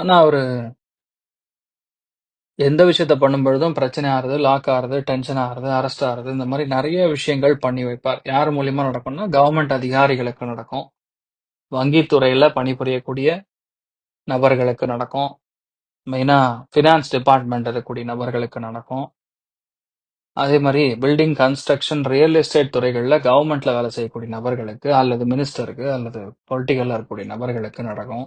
ஆனால் அவர் எந்த விஷயத்த பண்ணும்பொழுதும் பிரச்சனை ஆறுது லாக் ஆறுது டென்ஷன் ஆறுது அரெஸ்ட் ஆறுது இந்த மாதிரி நிறைய விஷயங்கள் பண்ணி வைப்பார். யார் மூலியமா நடக்கும்னா கவர்மெண்ட் அதிகாரிகளுக்கு நடக்கும். வங்கித்துறையில பணிபுரியக்கூடிய நபர்களுக்கு நடக்கும். மெயினா ஃபினான்ஸ் டிபார்ட்மெண்ட் இருக்கக்கூடிய நபர்களுக்கு நடக்கும். அதே மாதிரி பில்டிங் கன்ஸ்ட்ரக்ஷன் ரியல் எஸ்டேட் துறைகளில் கவர்மெண்ட்ல வேலை செய்யக்கூடிய நபர்களுக்கு அல்லது மினிஸ்டருக்கு அல்லது பொலிட்டிக்கல்ல இருக்கக்கூடிய நபர்களுக்கு நடக்கும்.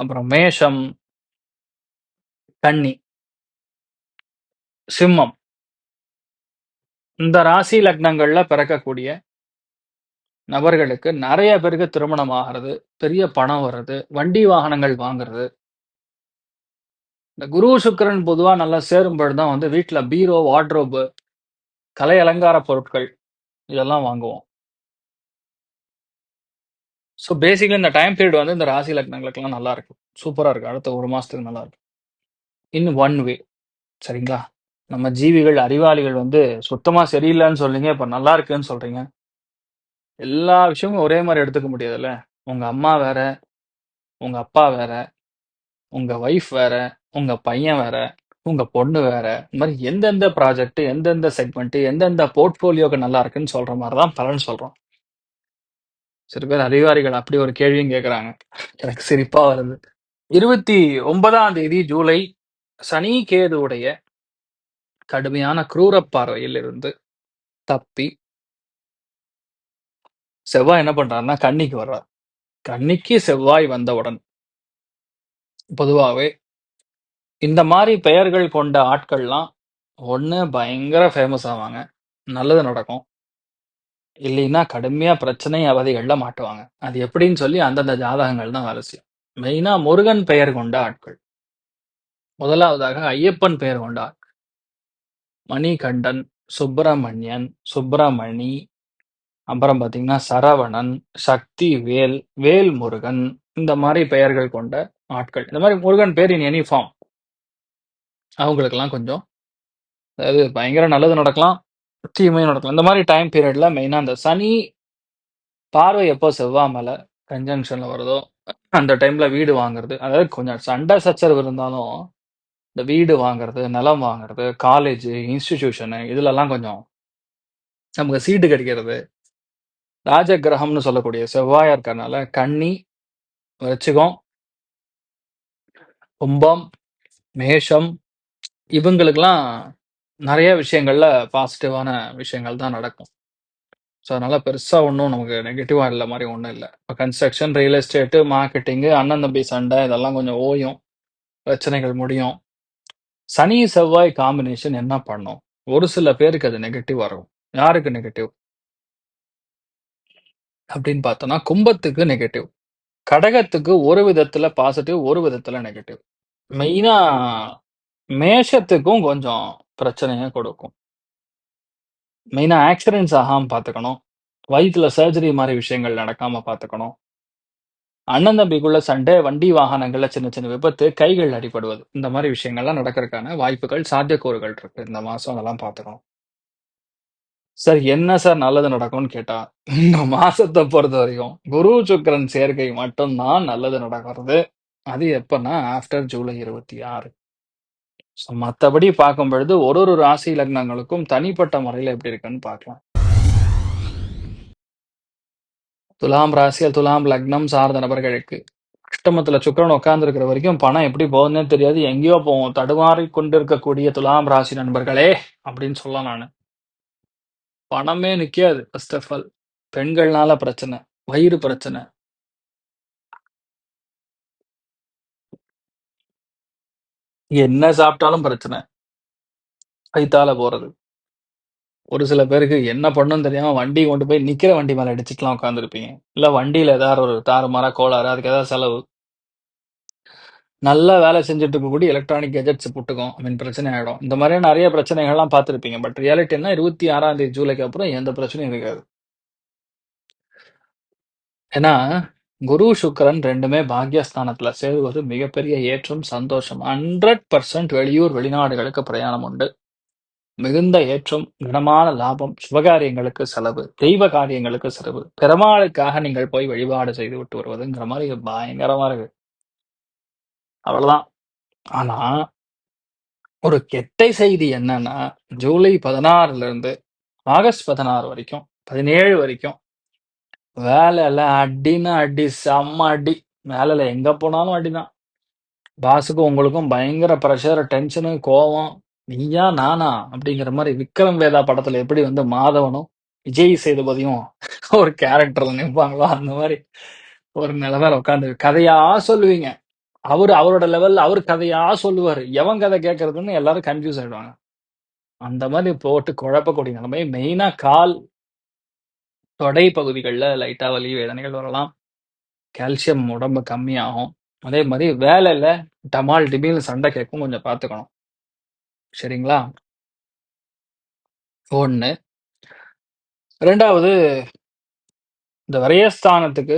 அப்புறம் மேஷம் கன்னி சிம்மம். இந்த ராசி லக்னங்கள்ல பிறக்கக்கூடிய நபர்களுக்கு நிறைய பேருக்கு திருமணம் ஆகிறது பெரிய பணம் வர்றது வண்டி வாகனங்கள் வாங்குறது. இந்த குரு சுக்கிரன் பொதுவாக நல்லா சேரும்பொழுது தான் வந்து வீட்டில் பீரோ வார்ட்ரோபு கலை அலங்கார பொருட்கள் இதெல்லாம் வாங்குவோம். ஸோ பேசிக்கலி இந்த டைம் பீரியட் வந்து இந்த ராசி லக்னங்களுக்கெல்லாம் நல்லா இருக்கும். சூப்பராக இருக்கும். அடுத்த ஒரு மாதத்துக்கு நல்லா இருக்கும். இன் ஒன் வே சரிங்களா? நம்ம ஜீவிகள் அறிவாளிகள் வந்து சுத்தமாக சரியில்லைன்னு சொல்றீங்க இப்போ நல்லா இருக்குன்னு சொல்றீங்க. எல்லா விஷயமும் ஒரே மாதிரி எடுத்துக்க முடியாதுல்ல? உங்கள் அம்மா வேற உங்கள் அப்பா வேற உங்கள் ஒய்ஃப் வேற உங்கள் பையன் வேற உங்கள் பொண்ணு வேற இந்த மாதிரி எந்தெந்த ப்ராஜெக்ட் எந்தெந்த செக்மெண்ட் எந்தெந்த போர்ட்ஃபோலியோக்கு நல்லா இருக்குன்னு சொல்ற மாதிரி தான் பலன் சொல்கிறோம் சில பேர் அறிவாளிகள் அப்படி ஒரு கேள்வியும் கேட்குறாங்க எனக்கு சிரிப்பா வருது. இருபத்தி ஒன்பதாம் தேதி ஜூலை சனி கேதுவுடைய கடுமையான குரூர பார்வையில் இருந்து தப்பி செவ்வாய் என்ன பண்றாருன்னா கன்னிக்கு வர்றார். கன்னிக்கு செவ்வாய் வந்தவுடன் பொதுவாகவே இந்த மாதிரி பெயர்கள் கொண்ட ஆட்கள்லாம் ஒண்ணு பயங்கர ஃபேமஸ் ஆவாங்க. நல்லது நடக்கும். இல்லைன்னா கடுமையா பிரச்சனை அவதிகள்ல மாட்டுவாங்க. அது எப்படின்னு சொல்லி அந்தந்த ஜாதகங்கள் தான் வேலை செய்யும் மெயினா முருகன் பெயர் கொண்ட ஆட்கள். முதலாவதாக ஐயப்பன் பெயர் கொண்ட ஆட்கள். மணிகண்டன் சுப்பிரமணியன் சுப்பிரமணி அப்புறம் பார்த்தீங்கன்னா சரவணன் சக்தி வேல் வேல் முருகன் இந்த மாதிரி பெயர்கள் கொண்ட ஆட்கள். இந்த மாதிரி முருகன் பேர் இன் எனி ஃபார்ம் அவங்களுக்கெல்லாம் கொஞ்சம் அதாவது பயங்கர நல்லது நடக்கலாம். தீமையும் நடக்கலாம் இந்த மாதிரி டைம் பீரியட்ல மெயினா அந்த சனி பார்வை எப்போ செவ்வாய் மேல கன்ஜங்ஷன்ல வருதோ அந்த டைம்ல வீடு வாங்குறது. அதாவது கொஞ்சம் சண்டை சச்சரவு இருந்தாலும் இந்த வீடு வாங்குறது நிலம் வாங்குறது காலேஜ் இன்ஸ்டிடியூஷனு இதுலலாம் கொஞ்சம் நமக்கு சீட்டு கிடைக்கிறது. ராஜ கிரகம்னு சொல்லக்கூடிய செவ்வாயா இருக்கறனால கன்னி விருச்சிகம் கும்பம் மேஷம் இவங்களுக்கெல்லாம் நிறைய விஷயங்கள்ல பாசிட்டிவான விஷயங்கள் தான் நடக்கும். ஸோ அதனால பெருசா ஒன்றும் நமக்கு நெகட்டிவா இல்லை மாதிரி ஒன்றும் இல்லை. இப்போ கன்ஸ்ட்ரக்ஷன் ரியல் எஸ்டேட்டு மார்க்கெட்டிங்கு அண்ணன் தம்பி சண்டை இதெல்லாம் கொஞ்சம் ஓயும். பிரச்சனைகள் முடியும். சனி செவ்வாய் காம்பினேஷன் என்ன பண்ணும்? ஒரு சில பேருக்கு அது நெகட்டிவ் வரும் யாருக்கு நெகட்டிவ் அப்படின்னு பார்த்தோம்னா கும்பத்துக்கு நெகட்டிவ் கடகத்துக்கு ஒரு விதத்துல பாசிட்டிவ் ஒரு விதத்துல நெகட்டிவ் மெயினா மேஷத்துக்கும் கொஞ்சம் பிரச்சனையை கொடுக்கும். மெயினா ஆக்சிடென்ட்ஸ் ஆகாம பார்த்துக்கணும். வயித்துல சர்ஜரி மாதிரி விஷயங்கள் நடக்காம பார்த்துக்கணும். அண்ணன் தம்பிக்குள்ள சண்டை வண்டி வாகனங்கள்ல சின்ன சின்ன விபத்து கைகள் அடிபடுவது இந்த மாதிரி விஷயங்கள்லாம் நடக்கிறதுக்கான வாய்ப்புகள் சாத்தியக்கூறுகள் இருக்கு. இந்த மாசம் அதெல்லாம் பார்த்துக்கணும். சார் என்ன சார் நல்லது நடக்கும்னு கேட்டா இந்த மாசத்தை பொறுத்த வரைக்கும் குரு சுக்கிரன் சேர்க்கை மட்டும்தான் நல்லது நடக்கிறது. அது எப்பன்னா ஆஃப்டர் ஜூலை இருபத்தி ஆறு. ஸோ மற்றபடி பார்க்கும் பொழுது ஒரு ஒரு ராசி லக்னங்களுக்கும் தனிப்பட்ட முறையில் எப்படி இருக்குன்னு பார்க்கலாம். துலாம் ராசியில் துலாம் லக்னம் சார்ந்த நபர்களுக்கு அஷ்டமத்துல சுக்கரன் உட்கார்ந்துருக்கிற வரைக்கும் பணம் எப்படி போகுதுன்னே தெரியாது. எங்கேயோ போவோம். தடுமாறி கொண்டிருக்கக்கூடிய துலாம் ராசி நண்பர்களே அப்படின்னு சொல்லலாம் நான். பணமே நிற்காது ஃபர்ஸ்ட் ஆஃப் ஆல் பெண்கள்னால பிரச்சனை வயிறு பிரச்சனை என்ன சாப்பிட்டாலும் பிரச்சனை. வயித்தால போறது. ஒரு சில பேருக்கு என்ன பண்ணணும்னு தெரியாம வண்டி கொண்டு போய் நிக்கிற வண்டி மேல இடிச்சுட்டுலாம் உட்காந்துருப்பீங்க இல்ல வண்டியில ஏதாவது ஒரு தாறுமாறா கோளாறு, அதுக்கு ஏதாவது செலவு. நல்லா வேலை செஞ்சுட்டு இருக்கக்கூடிய எலக்ட்ரானிக் கேஜெட்ஸ் புட்டுக்கும். ஐ மீன் பிரச்சனை ஆயிடும். இந்த மாதிரியான நிறைய பிரச்சனைகள்லாம் பார்த்துருப்பீங்க பட் ரியாலிட்டி என்ன 26ஆம் தேதி ஜூலைக்கு அப்புறம் எந்த பிரச்சனையும் இருக்காது. ஏன்னா, குரு, சுக்கிரன் 2மே பாக்யஸ்தானத்துல சேருவது மிகப்பெரிய ஏற்றம், சந்தோஷம். 100% வெளியூர், வெளிநாடுகளுக்கு பிரயாணம் உண்டு. மிகுந்த ஏற்றம், கனமான லாபம், சுபகாரியங்களுக்கு செலவு, தெய்வ காரியங்களுக்கு செலவு, பெருமாளுக்காக நீங்கள் போய் வழிபாடு செய்து விட்டு வருவதுங்கிற மாதிரி பயங்கரமா இருக்கு. அவ்வளவுதான். ஆனா, ஒரு கெட்ட செய்தி என்னன்னா, ஜூலை 16ல இருந்து ஆகஸ்ட் 16 வரைக்கும், 17 வரைக்கும் வேலைல அடின்னா அடி, செம்ம அடி. வேலையில எங்க போனாலும் அடிதான். பாஸுக்கும் உங்களுக்கும் பயங்கர ப்ரெஷர் டென்ஷனு, கோவம். "நீயா? நானா?" அப்படிங்கிற மாதிரி விக்ரம் வேதா படத்துல எப்படி வந்து மாதவனும், விஜய் சேதுபதியும் ஒரு கேரக்டர்ல நிற்பாங்களோ அந்த மாதிரி ஒரு நிலைமையில உட்காந்து கதையா சொல்லுவீங்க. அவரு அவரோட லெவல்ல அவர் கதையா சொல்லுவாரு. எவன் கதை கேட்கறதுன்னு எல்லாரும் கன்ஃப்யூஸ் ஆயிடுவாங்க. அந்த மாதிரி போட்டு குழப்பக்கூடிய நிலைமை. மெயினா கால், தொடை பகுதிகள்ல லைட்டா வலி, வேதனைகள் வரலாம். கால்சியம் உடம்பு கம்மியாகும். அதே மாரி வேலையில டமால், டிமில்னு சண்டை கேட்கும். கொஞ்சம் பார்த்துக்கணும். சரிங்களா? 1 2வது இந்த விரயஸ்தானத்துக்கு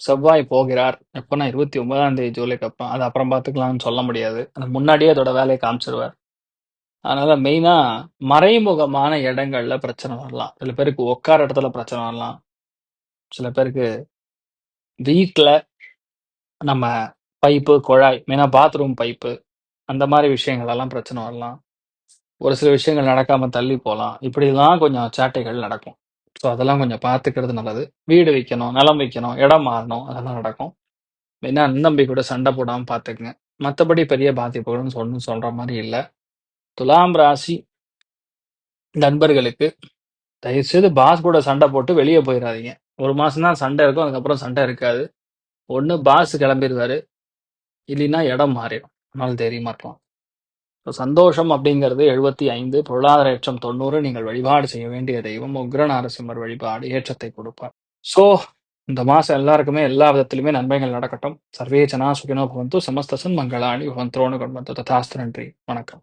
செவ்வாய் போகிறார். எப்பன்னா 29ஆம் தேதி ஜூலைக்கு அப்புறம். அது அப்புறம் பார்த்துக்கலாம்னு சொல்ல முடியாது. அந்த முன்னாடியே அதோட வேலைய காமிச்சுருவார். அதனால மெயினா மறைமுகமான இடங்கள்ல பிரச்சனை வரலாம். சில பேருக்கு உட்கார இடத்துல பிரச்சனை வரலாம். சில பேருக்கு வீட்டில் நம்ம பைப்பு, குழாய் மெயினா பாத்ரூம் பைப்பு அந்த மாதிரி விஷயங்கள் எல்லாம் பிரச்சனை வரலாம். ஒரு சில விஷயங்கள் நடக்காம தள்ளி போகலாம் இப்படிலாம் கொஞ்சம் சேட்டைகள் நடக்கும். ஸோ அதெல்லாம் கொஞ்சம் பார்த்துக்கிறது நல்லது. வீடு வைக்கணும் நிலம் வைக்கணும் இடம் மாறணும் அதெல்லாம் நடக்கும். மெயினாக அண்ணம்பி தம்பி கூட சண்டை போடாமல் பார்த்துக்குங்க மற்றபடி பெரிய பாதிப்புகள்னு சொல்லணும் சொல்கிற மாதிரி இல்லை துலாம் ராசி நண்பர்களுக்கு தயவுசெய்து பாஸ் கூட சண்டை போட்டு வெளியே போயிடாதீங்க ஒரு மாசம் தான் சண்டை இருக்கும். அதுக்கப்புறம் சண்டை இருக்காது. ஒன்று பாஸ் கிளம்பிடுவார் இல்லைன்னா இடம் மாறிடும். அதனால தைரியமா இருக்கலாம். ஸோ சந்தோஷம் அப்படிங்கிறது 75, பொருளாதார ஏற்றம் 90. நீங்கள் வழிபாடு செய்ய வேண்டிய தெய்வம் உக்ர நரசிம்மர் வழிபாடு ஏற்றத்தை கொடுப்பார். ஸோ இந்த மாசம் எல்லாருக்குமே எல்லா விதத்திலுமே நன்மைகள் நடக்கட்டும். சர்வே ஜனா சுகினோ பவந்து சமஸ்தசன் மங்களாணி பவந்தோனு கொண்டு ததாஸ்து நன்றி. வணக்கம்.